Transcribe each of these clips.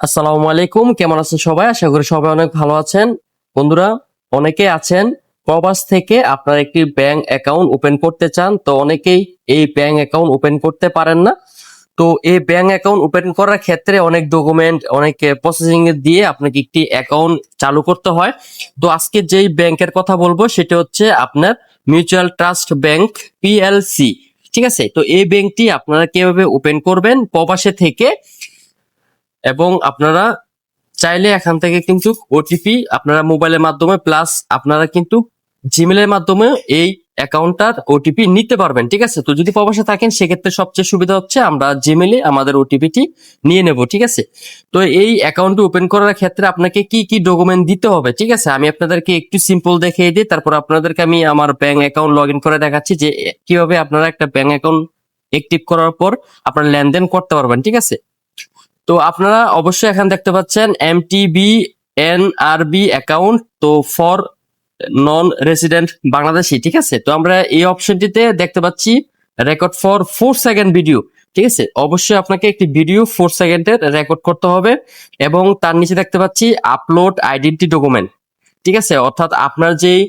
আসসালামু আলাইকুম, কেমন আছেন সবাই? আশা করি সবাই অনেক ভালো আছেন। বন্ধুরা, অনেকে আছেন প্রবাস থেকে আপনারা একটি ব্যাংক অ্যাকাউন্ট ওপেন করতে চান, তো অনেকেই এই ব্যাংক অ্যাকাউন্ট ওপেন করতে পারেন না। তো এই ব্যাংক অ্যাকাউন্ট ওপেন করার ক্ষেত্রে অনেক ডকুমেন্ট, অনেক প্রসেসিং দিয়ে আপনাকে একটি অ্যাকাউন্ট চালু করতে হয়। তো আজকে যেই ব্যাংকের কথা বলব, সেটা হচ্ছে আপনার মিউচুয়াল ট্রাস্ট ব্যাংক পিএলসি, ঠিক আছে? তো এই ব্যাংকটি আপনারা কীভাবে ওপেন করবেন? প্রবাসে থেকে এবং আপনারা চাইলে এখান থেকে কিন্তু ওটিপি আপনারা মোবাইলের মাধ্যমে প্লাস আপনারা কিন্তু জিমেলের মাধ্যমে এই অ্যাকাউন্টটার ওটিপি নিতে পারবেন, ঠিক আছে? তো যদি প্রবাসে থাকেন, সেক্ষেত্রে সবচেয়ে সুবিধা হচ্ছে আমরা জিমেলে আমাদের ওটিপিটি নিয়ে নেব, ঠিক আছে? তো এই অ্যাকাউন্ট ওপেন করার ক্ষেত্রে আপনাকে কি কি ডকুমেন্ট দিতে হবে, ঠিক আছে? আমি আপনাদেরকে একটু সিম্পল দেখিয়ে দিই, তারপর আপনাদেরকে আমি আমার ব্যাংক অ্যাকাউন্ট লগ ইন করে দেখাচ্ছি যে, কীভাবে আপনারা একটা ব্যাংক অ্যাকাউন্ট অ্যাক্টিভ করার পর আপনারা লেনদেন করতে পারবেন, ঠিক আছে? তো আপনারা অবশ্যই এখানে দেখতে পাচ্ছেন এমটিবি এনআরবি অ্যাকাউন্ট তো ফর নন রেসিডেন্ট বাংলাদেশি, ঠিক আছে? তো আমরা এই অপশনটিতে দেখতে পাচ্ছি record for four second video ঠিক আছে? অবশ্যই আপনাকে একটি ভিডিও ফোর সেকেন্ডের রেকর্ড করতে হবে এবং তার নিচে দেখতে পাচ্ছি আপলোড আইডেন্টি ডকুমেন্ট ঠিক আছে? অর্থাৎ আপনার যেই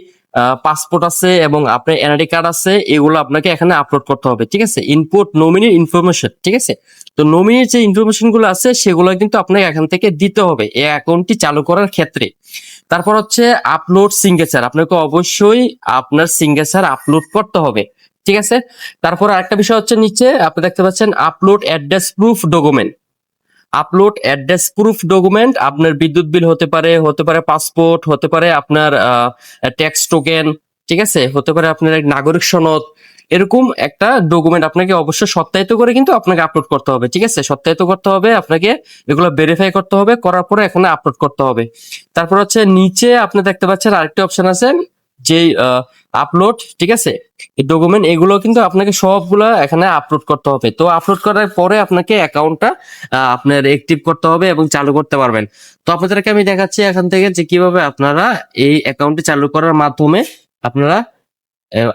পাসপোর্ট আছে এবং আপনার এনআইডি কার্ড আছে, এগুলো আপনাকে এখানে আপলোড করতে হবে, ঠিক আছে? ইনপুট নমিনির ইনফরমেশন ঠিক আছে? তো নমিনির যে ইনফরমেশনগুলো আছে, সেগুলো কিন্তু আপনাকে এখান থেকে দিতে হবে এই অ্যাকাউন্টটি চালু করার ক্ষেত্রে। তারপর হচ্ছে আপলোড সিঙ্গেচার আপনাকে অবশ্যই আপনার সিঙ্গেচার আপলোড করতে হবে, ঠিক আছে? তারপর আরেকটা বিষয় হচ্ছে নিচে, আপনি দেখতে পাচ্ছেন upload address proof document upload address proof document আপনার বিদ্যুৎ বিল হতে পারে হতে পারে পাসপোর্ট হতে পারে আপনার ট্যাক্স টোকেন ঠিক আছে? হতে পারে আপনার নাগরিক সনদ। এরকম একটা ডকুমেন্ট আপনাকে অবশ্যই সত্যায়িত করে কিন্তু আপনাকে আপলোড করতে হবে, ঠিক আছে? সত্যায়িত করতে হবে, আপনাকে এগুলো ভেরিফাই করতে হবে, করার পরে এখানে আপলোড করতে হবে। তারপর হচ্ছে নিচে আপনি দেখতে পাচ্ছেন আরেকটি অপশন আছে যে আপলোড ঠিক আছে? ডকুমেন্ট এগুলো কিন্তু আপনাকে সবগুলা এখানে আপলোড করতে হবে। তো আপলোড করার পরে আপনাকে অ্যাকাউন্টটা আপনার অ্যাক্টিভ করতে হবে এবং চালু করতে পারবেন। তো আপনাদেরকে আমি দেখাচ্ছি এখান থেকে যে কীভাবে আপনারা এই অ্যাকাউন্টটি চালু করার মাধ্যমে আপনারা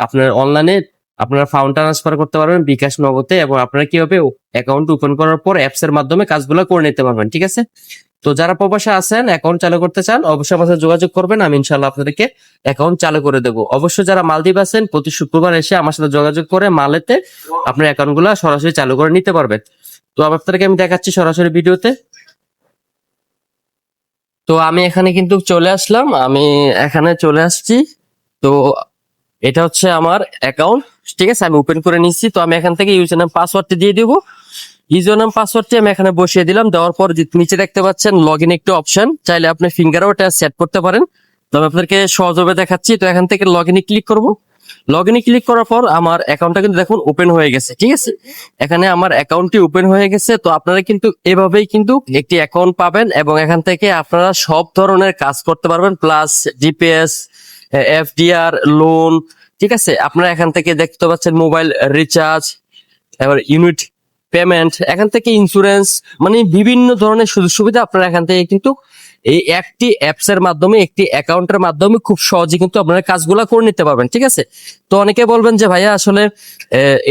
আপনার অনলাইনে আপনারা ফাউন্ড ট্রান্সফার করতে পারবেন বিকাশ নগদে এবং আপনারা কীভাবে অ্যাকাউন্ট ওপেন করার পর অ্যাপসের মাধ্যমে কাজগুলো করে নিতে পারবেন, ঠিক আছে? তো যারা প্রবাসে আছেন অ্যাকাউন্ট চালু করতে চান, অবশ্যই সাথে যোগাযোগ করবেন। আমি ইনশাল্লাহ আপনাদেরকে অ্যাকাউন্ট চালু করে দেবো। অবশ্যই যারা মালদ্বীপ আছেন, প্রতি শুক্রবার এসে আমার সাথে যোগাযোগ করে মালেতে আপনার অ্যাকাউন্টগুলা সরাসরি চালু করে নিতে পারবেন। তো আপনাদেরকে আমি দেখাচ্ছি সরাসরি ভিডিওতে। তো আমি এখানে কিন্তু চলে আসলাম। আমি এখানে চলে আসছি। তো এটা হচ্ছে আমার অ্যাকাউন্ট ঠিক আছে, আমি ওপেন করে নিচ্ছি। তো আমি এখান থেকে ইউজার নাম পাসওয়ার্ডটি দিয়ে দিব। ইউজার নাম পাসওয়ার্ডটি আমি এখানে বসিয়ে দিলাম। দেওয়ার পর নিচে দেখতে পাচ্ছেন লগ ইন একটি অপশন চাইলে আপনি ফিঙ্গারও এটা সেট করতে পারেন। তো আমি আপনাদেরকে সহজভাবে দেখাচ্ছি। তো এখান থেকে লগ ইনে ক্লিক করব। লগ ইনে ক্লিক করার পর আমার অ্যাকাউন্টটা কিন্তু দেখুন ওপেন হয়ে গেছে, ঠিক আছে? এখানে আমার অ্যাকাউন্টটি ওপেন হয়ে গেছে। তো আপনারা কিন্তু এভাবেই কিন্তু একটি অ্যাকাউন্ট পাবেন এবং এখান থেকে আপনারা সব ধরনের কাজ করতে পারবেন। প্লাস জিপিএস এফডিআর লোন ঠিক আছে? আপনারা এখান থেকে দেখতে পাচ্ছেন মোবাইল রিচার্জ এবার ইউনিট পেমেন্ট এখান থেকে ইন্স্যুরেন্স মানে বিভিন্ন ধরনের সুযোগ সুবিধা আপনারা এখান থেকে কিন্তু এই একটি অ্যাপস এর মাধ্যমে, একটি অ্যাকাউন্টের মাধ্যমে খুব সহজে কিন্তু আপনারা কাজগুলা করে নিতে পারবেন, ঠিক আছে? তো অনেকে বলবেন যে, ভাইয়া, আসলে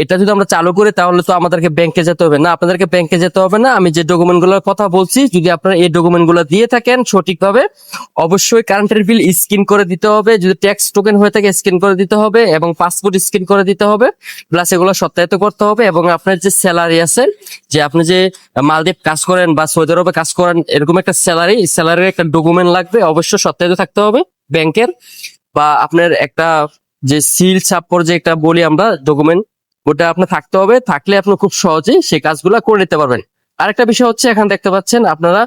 এটা যদি আমরা চালু করি, তাহলে তো আমাদেরকে ব্যাংকে যেতে হবে। না, আপনাদেরকে ব্যাংকে যেতে হবে না। আমি যে ডকুমেন্টগুলোর কথা বলছি, যদি আপনারা এই ডকুমেন্টগুলো দিয়ে থাকেন সঠিকভাবে, অবশ্যই কারেন্টের বিল স্ক্রিন করে দিতে হবে। যদি ট্যাক্স টোকেন হয়ে থাকে স্ক্রিন করে দিতে হবে এবং পাসপোর্ট স্ক্রিন করে দিতে হবে। প্লাস এগুলো সত্যায়িত করতে হবে এবং আপনার যে স্যালারি আছে, যে আপনি যে মালদ্বীপ কাজ করেন বা সৌদি আরবে কাজ করেন, এরকম একটা স্যালারি স্যালারি স্যালারির একটা ডকুমেন্ট লাগবে, অবশ্যই সত্যায়িত থাকতে হবে ব্যাংকের। বা আপনার একটা যে সিল ছাপ্পর যে একটা বলি আমরা ডকুমেন্ট ওটা আপনার থাকতে হবে। থাকলে আপনি খুব সহজেই সেই কাজগুলো করে নিতে পারবেন। আরেকটা বিষয় হচ্ছে, এখানে দেখতে পাচ্ছেন আপনারা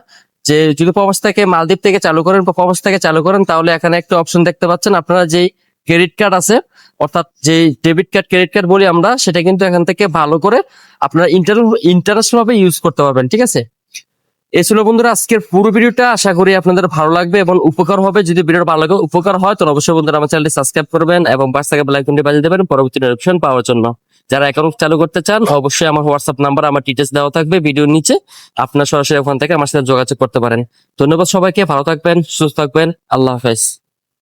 যে যদি প্রবাস থেকে মালদ্বীপ থেকে চালু করেন, প্রবাস থেকে চালু করেন, তাহলে এখানে একটা অপশন দেখতে পাচ্ছেন। আপনারা যেই ক্রেডিট কার্ড আছে, অর্থাৎ যে ডেবিট কার্ড ক্রেডিট কার্ড বলি আমরা, সেটা কিন্তু এখান থেকে ভালো করে আপনারা ইন্টার ইন্টারন্যাশনাল ভাবে ইউজ করতে পারবেন, ঠিক আছে? এই ছিল বন্ধুরা আজকের পুরো ভিডিওটা। আশা করি আপনাদের ভালো লাগবে এবং উপকার হবে। যদি ভিডিওটা ভালো লাগে, উপকার হয়, তাহলে অবশ্যই বন্ধুরা আমার চ্যানেলটি সাবস্ক্রাইব করবেন এবং পাশ থেকে বেলাইকনটি বাজিয়ে দেবেন। পরবর্তী নোটিফিকেশন পাওয়ার জন্য। যারা অ্যাকাউন্ট চালু করতে চান, অবশ্যই আমার হোয়াটসঅ্যাপ নাম্বার আমার ডিটেলস দেওয়া থাকবে ভিডিওর নিচে। আপনার সরাসরি ওখান থেকে আমার সাথে যোগাযোগ করতে পারেন। ধন্যবাদ সবাইকে, ভালো থাকবেন, সুস্থ থাকবেন। আল্লাহ হাফেজ।